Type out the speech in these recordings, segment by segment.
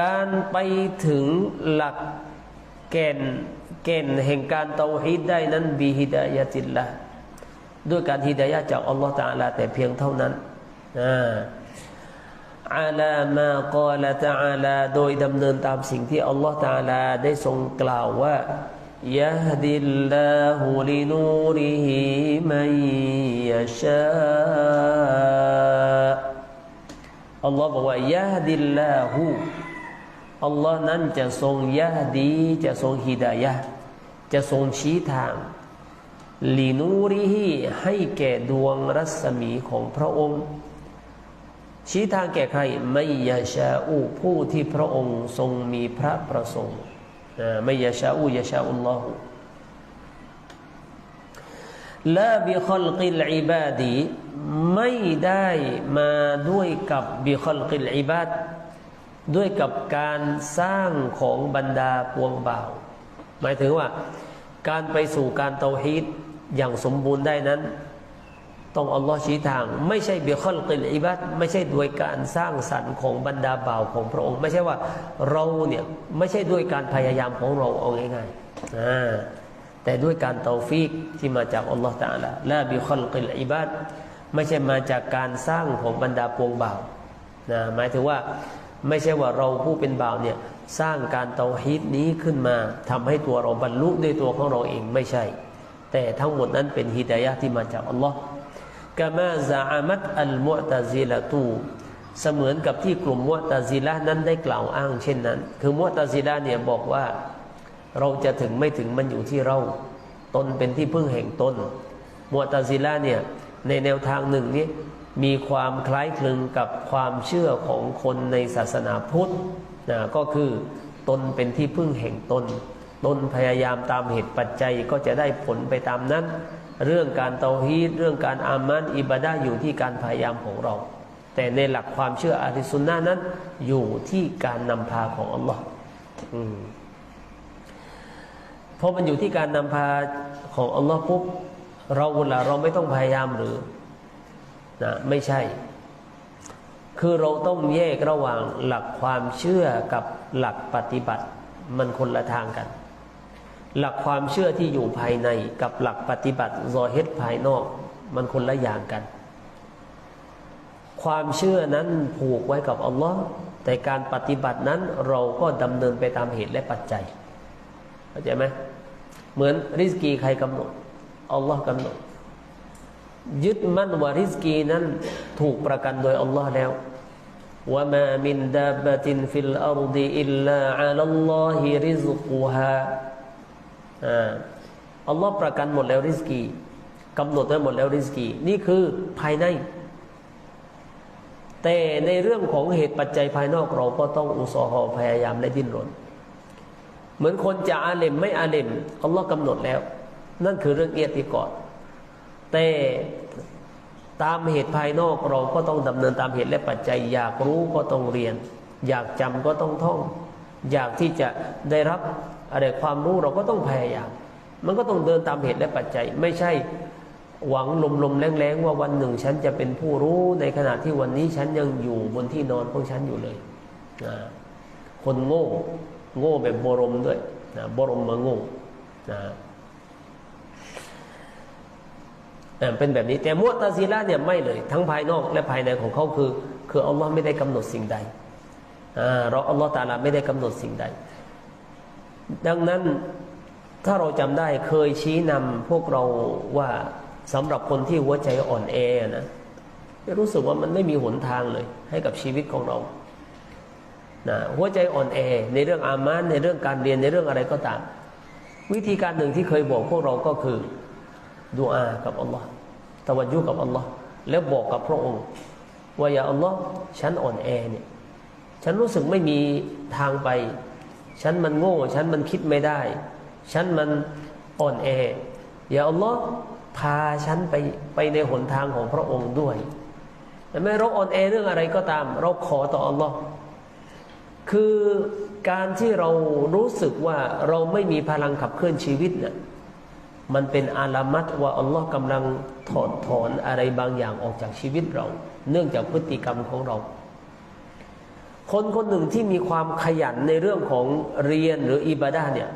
การไปถึงหลักแก่นแก่นแห่งการเตาฮีดได้นั้นบีฮิดายะติลละด้วยการฮิดายะจากอัลลอฮฺตาลาแต่เพียงเท่านั้นอ่าอาลามากอละตาอาลาโดยดำเนินตามสิ่งที่อัลลอฮฺตาลาได้ทรงกล่าวว่ายะดิลลาฮูลินูริฮิมันยะชาอัลลอฮ์บอกว่ายะดิลลาหู อัลลอฮ์นั้นจะทรงยะดี จะทรงฮิดายะจะทรงชี้ทางลีนูริฮีให้แก่ดวงรัศมีของพระองค์ ชี้ทางแก่ใครไม่ยาชาอูผู้ที่พระองค์ทรงมีพระประสงค์ไม่ยาชาอูยาชาอุลลอฮฺลาบิคอลกิลอิบาดีไม่ได้มาด้วยกับบิคอลกิลอิบาด ด้วยกับการสร้างของบรรดาปวงบ่าว หมายถึงว่า การไปสู่การเตาฮีดอย่างสมบูรณ์ได้นั้น ต้องอัลลอฮ์ชี้ทาง ไม่ใช่เบิคอลกิลอิบาดไม่ใช่ด้วยการสร้างสรรค์ของบรรดาบ่าวของพระองค์ ไม่ใช่ว่าเราเนี่ยไม่ใช่ด้วยการพยายามของเราเอาง่ายๆอ่าแต่ด้วยการเตาฟีกที่มาจากอัลลอฮฺตาลาละบิคอลกิลอิบาดไม่ใช่มาจากการสร้างของบรรดาปวงบ่าวนะหมายถึงว่า ไม่ใช่ว่าเราผู้เป็นบ่าวเนี่ยสร้างการเตาฮีดนี้ขึ้นมาทำให้ตัวเราบรรลุด้วยตัวของเราเองไม่ใช่ แต่ทั้งหมดนั้นเป็นฮิดายะที่มาจากอัลลอฮ์กามาซาอามัตอัลมุอ์ตะซิละตูเสมือนกับที่กลุ่มมุอ์ตะซิละนั้นได้กล่าวอ้างเช่นนั้น คือมุอ์ตะซิละเนี่ยบอกว่า เราจะถึงไม่ถึงมันอยู่ที่เราตนเป็นที่พึ่งแห่งตนมัตาซิล่าเนี่ยในแนวทางหนึ่งนี้ มีความคล้ายคลึงกับความเชื่อของคนในศาสนาพุทธนะก็คือตนเป็นที่พึ่งแห่งตน ตนพยายามตามเหตุปัจจัยก็จะได้ผลไปตามนั้น เรื่องการเตาฮีดเรื่องการอามันอิบาดาอยู่ที่การพยายามของเรา แต่ในหลักความเชื่ออาริสุนนะนั้น อยู่ที่การนำพาของอัลลอฮ์พราะมันอยู่ที่การนำพาของอัลลอฮ์ปุ๊บเราล่ะเราไม่ต้องพยายามหรือ นะไม่ใช่ คือเราต้องแยกระหว่างหลักความเชื่อกับหลักปฏิบัติมันคนละทางกัน หลักความเชื่อที่อยู่ภายในกับหลักปฏิบัติรอเฮ็ดภายนอก มันคนละอย่างกัน ความเชื่อนั้นผูกไว้กับอัลลอฮ์แต่การปฏิบัตินั้นเราก็ดำเนินไปตามเหตุและปัจจัยเข้าใจไหมเหมือนริสกีใครกำหนดอัลลอฮ์กำหนด ยึดมั่นว่าริสกีนั้นถูกประกันโดยอัลลอฮ์แล้วว่ามามินดาบตินฟิลอาร์ดีอิลลาอัลลอฮิริซกุฮาอัลลอฮ์ประกันหมดแล้วริสกีกำหนดไว้หมดแล้วริสกี นี่คือภายใน แต่ในเรื่องของเหตุปัจจัยภายนอกเราก็ต้องอุสาหะพยายามและดิ้นรน เหมือนคนจะอาเลมไม่อาเลมอัลลอฮ์กำหนดแล้ว นั่นคือเรื่องเอียติกอด แต่ตามเหตุภายนอกเราก็ต้องดำเนินตามเหตุและปัจจัย อยากรู้ก็ต้องเรียน อยากจำก็ต้องท่อง อยากที่จะได้รับอะไรความรู้เราก็ต้องพยายาม มันก็ต้องเดินตามเหตุและปัจจัย ไม่ใช่หวังลมๆแรงๆว่าวันหนึ่งฉันจะเป็นผู้รู้ในขณะที่วันนี้ฉันยังอยู่บนที่นอนของฉันอยู่เลยนะคนโง่ โง่แบบบรมด้วยนะบรมมาโง่นะ เป็นแบบนี้แต่มุตตาซีละเนี่ยไม่เลย ทั้งภายนอกและภายในของเขาคือ คืออัลลอฮ์ไม่ได้กำหนดสิ่งใดเราอัลลอฮ์ตาลาไม่ได้กำหนดสิ่งใด ดังนั้นถ้าเราจำได้เคยชี้นำพวกเราว่าสำหรับคนที่หัวใจอ่อนแอนะรู้สึกว่ามันไม่มีหนทางเลย ให้กับชีวิตของเรานะหัวใจอ่อนแอ ในเรื่องอามานในเรื่องการเรียนในเรื่องอะไรก็ตาม วิธีการหนึ่งที่เคยบอกพวกเราก็คือดูอากับอัลลอฮ์ ตะวันยุกับอัลลอฮ์แล้วบอกกับพระองค์ ว่าอย่าอัลลอฮ์ฉันอ่อนแอเนี่ยฉันรู้สึกไม่มีทางไป ฉันมันโง่ ฉันมันคิดไม่ได้ ฉันมันอ่อนแอ อย่าอัลลอฮ์พาฉันไปไปในหนทางของพระองค์ด้วยแต่ไม่เราอ่อนแอเรื่องอะไรก็ตาม เราขอต่ออัลลอฮ์คือการที่เรารู้สึกว่าเราไม่มีพลังขับเคลื่อนชีวิตเนี่ย มันเป็นอาลามัตว่าอัลลอฮ์กำลังถอดถอนอะไรบางอย่างออกจากชีวิตเรา เนื่องจากพฤติกรรมของเรา คนคนหนึ่งที่มีความขยันในเรื่องของเรียนหรืออิบาดาเนี่ย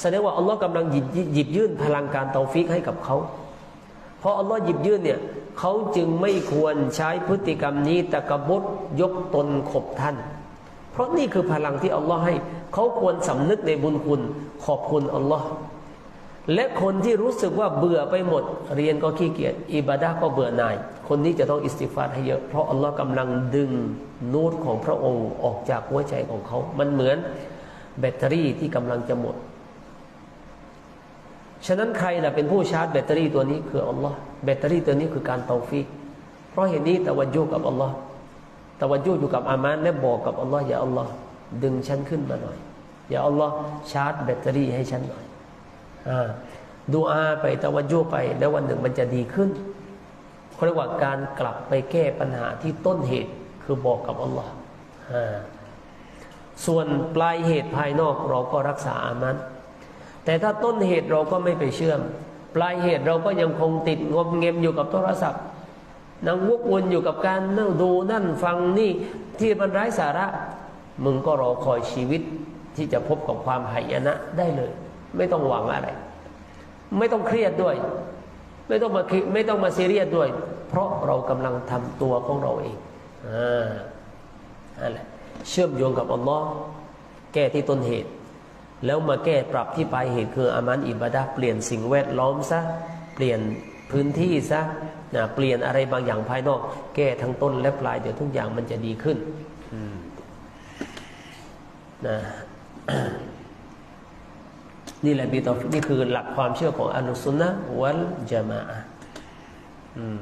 แสดงว่าอัลลอฮ์กำลังหยิบหยิบยื่นพลังการเตาฟิกให้กับเขา เพราะอัลลอฮ์หยิบยื่นเนี่ยเขาจึงไม่ควรใช้พฤติกรรมนี้ตะกบดยกตนขบท่าน เพราะนี่คือพลังที่อัลลอฮ์ให้ เขาควรสำนึกในบุญคุณขอบคุณอัลลอฮ์ และคนที่รู้สึกว่าเบื่อไปหมด เรียนก็ขี้เกียจอิบาดาก็เบื่อหน่าย คนนี้จะต้องอิสติฟาร์ให้เยอะ เพราะอัลลอฮ์กำลังดึงนูตของพระองค์ออกจากหัวใจของเขา มันเหมือนแบตเตอรี่ที่กำลังจะหมด ฉะนั้นใครล่ะเป็นผู้ชาร์จแบตเตอรี่ตัวนี้คืออัลลอฮ์แบตเตอรี่ตัวนี้คือการเตาฟิกเพราะเหตุนี้ตะวันยุกับอัลลอฮ์ตะวันยุอยู่กับอามานและบอกกับอัลลอฮ์อย่าอัลลอฮ์ดึงฉันขึ้นมาหน่อย อย่าอัลลอฮ์ชาร์จแบตเตอรี่ให้ฉันหน่อย ดูอาไปตะวันยุไปแล้ววันหนึ่งมันจะดีขึ้นเขาเรียกว่าการกลับไปแก้ปัญหาที่ต้นเหตุคือบอกกับอัลลอฮ์อ่าส่วนปลายเหตุภายนอกเราก็รักษาอามันแต่ถ้าต้นเหตุเราก็ไม่ไปเชื่อม ปลายเหตุเราก็ยังคงติดงมเงมอยู่กับโทรศัพท์นั่งวกวนอยู่กับการนั่งดูนั่นฟังนี่ที่มันไร้สาระ มึงก็รอคอยชีวิตที่จะพบกับความหายนะได้เลย ไม่ต้องหวังอะไร ไม่ต้องเครียดด้วย ไม่ต้องมาคิดไม่ต้องมาซีเรียสด้วย เพราะเรากำลังทำตัวของเราเองอ่านั่นแหละเชื่อมโยงกับอัลลอฮ์แก้ที่ต้นเหตุ แล้วมาแก้ปรับที่ปลายเหตุคืออามันอิบาดะห์เปลี่ยนสิ่งแวดล้อมซะเปลี่ยนพื้นที่ซะนะเปลี่ยนอะไรบางอย่างภายนอก แก้ทั้งต้นและปลายเดี๋ยวทุกอย่างมันจะดีขึ้นนะ นี่แหละบีตอฟนี่คือหลักความเชื่อของอัลลุสุนนะวัลจามะอืม